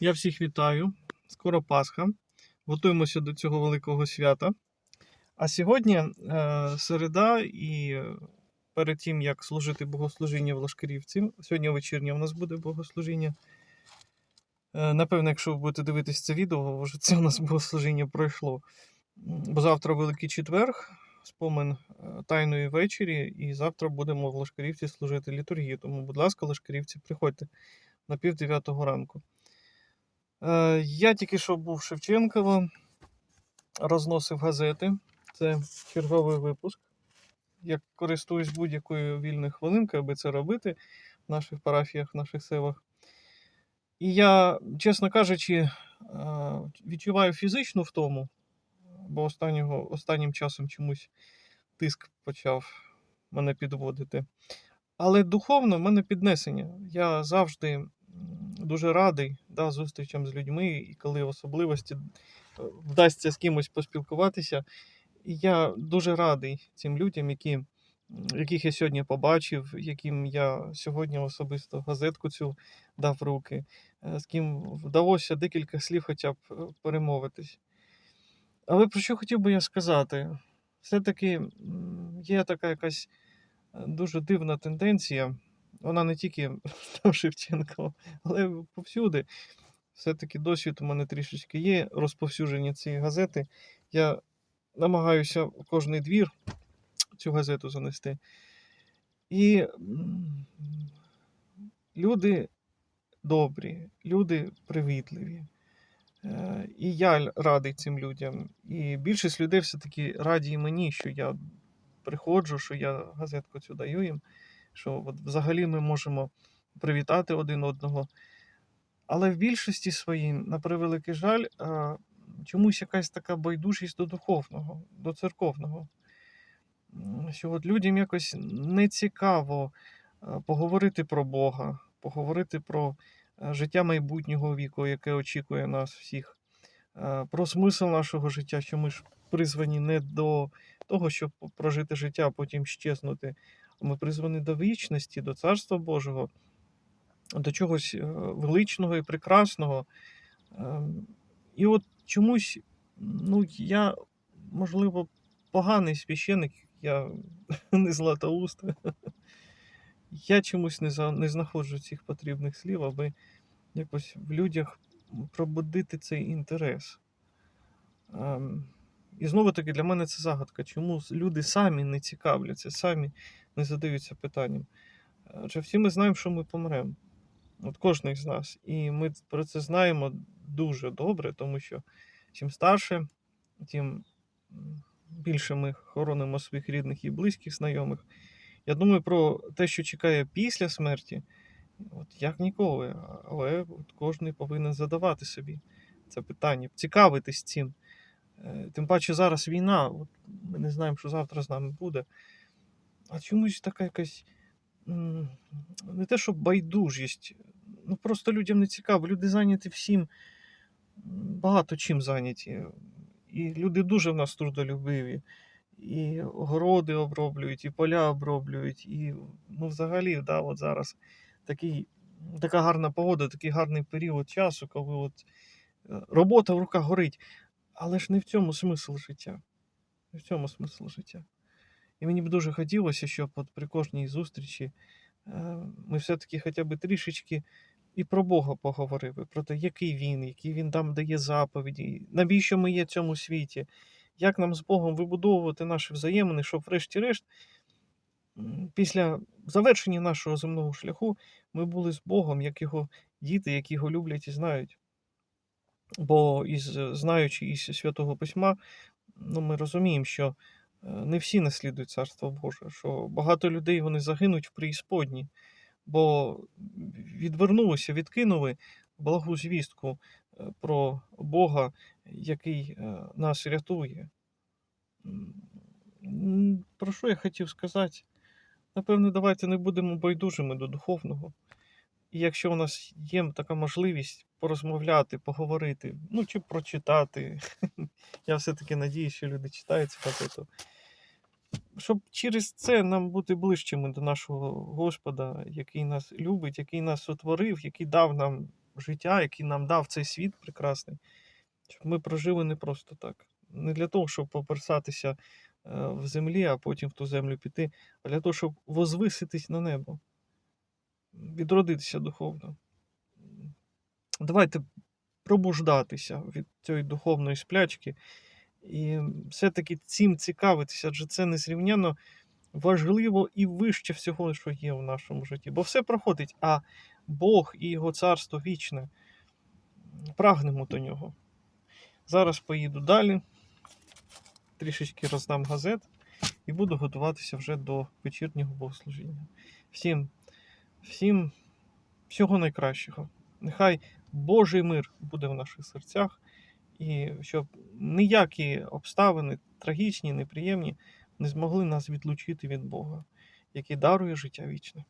Я всіх вітаю. Скоро Пасха. Готуємося до цього великого свята. А сьогодні е, середа, і е, перед тим, як служити богослужіння в Лашкарівці, сьогодні вечірнє у нас буде богослужіння. Е, напевно, якщо ви будете дивитися це відео, вже це у нас богослужіння пройшло. Бо завтра Великий четверг, спомин е, Тайної вечері, і завтра будемо в Лашкарівці служити літургію. Тому, будь ласка, Лашкарівці, приходьте на пів дев'ятого ранку. Е, я тільки що був в Шевченково, розносив газети. Це черговий випуск. Я користуюсь будь-якою вільною хвилинкою, аби це робити в наших парафіях, в наших селах. І я, чесно кажучи, е, відчуваю фізичну втому, бо останнього, останнім часом чомусь тиск почав мене підводити. Але духовно в мене піднесення. Я завжди дуже радий да, зустрічам з людьми, і коли особливості е, вдасться з кимось поспілкуватися. І я дуже радий цим людям, які, яких я сьогодні побачив, яким я сьогодні особисто газетку цю дав руки, е, з ким вдалося декілька слів хоча б е, перемовитись. Але про що хотів би я сказати? Все-таки є така якась дуже дивна тенденція. Вона не тільки в Шевченко, але повсюди. Все-таки досвід у мене трішечки є розповсюдження цієї газети. Я намагаюся в кожний двір цю газету занести. І люди добрі, люди привітливі. Е, І я радий цим людям. І більшість людей все-таки раді мені, що я приходжу, що я газетку цю даю їм, що от взагалі ми можемо привітати один одного. Але в більшості своїй, на превеликий жаль, чомусь якась така байдужість до духовного, до церковного. Що от людям якось не цікаво поговорити про Бога, поговорити про життя майбутнього віку, яке очікує нас всіх, про смисл нашого життя, що ми ж призвані не до того, щоб прожити життя, а потім щезнути. Ми призвані до вічності, до Царства Божого, до чогось е, величного і прекрасного. Ем, І от чомусь, ну, я, можливо, поганий священик, я не златоуст. Я чомусь не, за, не знаходжу цих потрібних слів, аби якось в людях пробудити цей інтерес. І знову таки для мене це загадка, чому люди самі не цікавляться, самі не задаються питанням. Адже всі ми знаємо, що ми помремо. От кожен з нас. І ми про це знаємо дуже добре, тому що чим старше, тим більше ми хоронимо своїх рідних і близьких знайомих. Я думаю про те, що чекає після смерті, от як ніколи. Але от кожен повинен задавати собі це питання, цікавитись цим. Е, Тим паче зараз війна, от ми не знаємо, що завтра з нами буде. А чомусь така якась не те, що байдужість, ну просто людям не цікаво. Люди зайняті всім, багато чим зайняті. І люди дуже в нас трудолюбиві. І огороди оброблюють, і поля оброблюють, і ну, взагалі, да, от зараз такий, така гарна погода, такий гарний період часу, коли от е, робота в руках горить. Але ж не в цьому смисл життя. Не в цьому смисл життя. І мені б дуже хотілося, щоб от при кожній зустрічі е, ми все-таки хоча б трішечки і про Бога поговорили, про те, який він, які він там дає заповіді, навіщо ми є в цьому світі, як нам з Богом вибудовувати наші взаємини, щоб, врешті-решт, після завершення нашого земного шляху ми були з Богом, як його діти, які його люблять і знають. Бо із, знаючи із Святого Письма, ну, ми розуміємо, що е, не всі наслідують Царство Боже, що багато людей вони загинуть в преісподні, бо відвернулися, відкинули благу звістку е, про Бога, який е, нас рятує. Про що я хотів сказати? Напевне, давайте не будемо байдужими до духовного. І якщо у нас є така можливість порозмовляти, поговорити, ну чи прочитати, я все-таки надію, що люди читають цю газету, щоб через це нам бути ближчими до нашого Господа, який нас любить, який нас сотворив, який дав нам життя, який нам дав цей світ прекрасний, щоб ми прожили не просто так. Не для того, щоб поперсатися е, в землі, а потім в ту землю піти, а для того, щоб возвиситись на небо, відродитися духовно. Давайте пробуждатися від цієї духовної сплячки і все-таки цим цікавитися, адже це незрівняно важливо і вище всього, що є в нашому житті. Бо все проходить, а Бог і Його царство вічне. Прагнемо до нього. Зараз поїду далі, трішечки роздам газет і буду готуватися вже до вечірнього богослужіння. Всім, всім всього найкращого. Нехай Божий мир буде в наших серцях, і щоб ніякі обставини, трагічні, неприємні, не змогли нас відлучити від Бога, який дарує життя вічне.